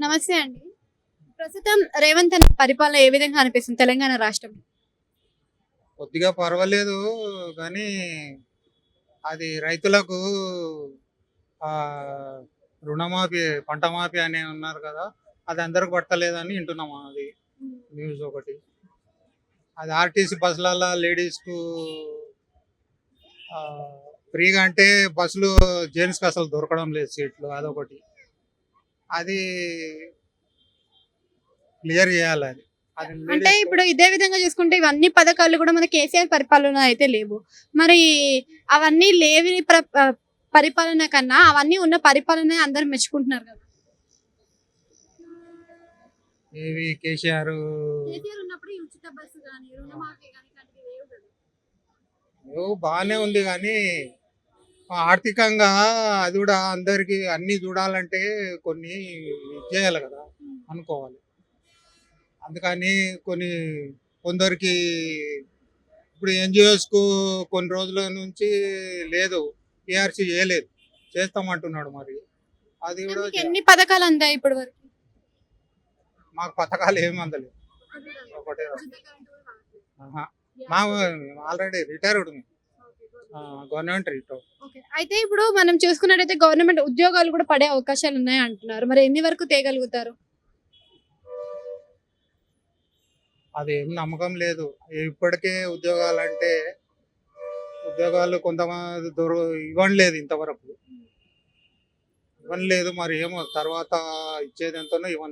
నమస్తే అండి. ప్రస్తుతం రేవంత్ అన్న పరిపాలన ఏ విధంగా అనిపిస్తుంది తెలంగాణ రాష్ట్రం? కొద్దిగా పర్వాలేదు కానీ అది రైతులకు ఆ, రుణమాఫీ పంట మాఫీ అని ఉన్నారు కదా అది అందరికి పట్టలేదని వింటున్నాము అది న్యూస్ ఒకటి. అది ఆర్టీసీ బస్సులలో లేడీస్కు ఫ్రీగా అంటే బస్సులు జెంట్స్కి అసలు దొరకడం లేదు సీట్లు అదొకటి. అది క్లియర్ చేయాలి అది. అంటే ఇప్పుడు ఇదే విధంగా చూసుకుంటే ఇవన్నీ పథకాలు కూడా మన కేసీఆర్ పరిపాలన అయితే లేవు. మరి అవన్నీ లేవి పరిపాలన కన్నా అవన్నీ ఉన్న పరిపాలన అందరు మెచ్చుకుంటున్నారు కదా. ఏవి కేసీఆర్? కేసీఆర్ ఉన్నప్పుడు ఉచిత బస్సు కానీ రుణమాఫీ కానీ బాగానే ఉంది కానీ ఆర్థికంగా అది కూడా అందరికి అన్ని చూడాలంటే కొన్ని చేయాలి కదా అనుకోవాలి. అందుకని కొన్ని కొందరికి ఇప్పుడు ఎన్జిఓస్కు కొన్ని రోజుల నుంచి లేదు పిఆర్సీ చేయలేదు చేస్తామంటున్నాడు మరి. అది కూడా ఎన్ని పథకాలు అందాయి ఇప్పటి వరకు? మాకు పథకాలు ఏమి అందలేదు. ఒకటే. మా already retired government retire okay. అయితే ఇప్పుడు మనం చూసుకున్నట్టయితే గవర్నమెంట్ ఉద్యోగాలు కూడా పడే అవకాశాలు ఉన్నాయి అంటున్నారు మరి ఎన్ని వరకు తేగలుగుతారు? అదేం నమ్మకం లేదు. ఇప్పటికే ఉద్యోగాలు అంటే ఉద్యోగాలు కొంతమంది దొర ఇవ్వలేదు ఇంతవరకు. ఇవ్వలేదు మరి ఏమో తర్వాత ఇచ్చేది ఎంతనో ఇవ్వను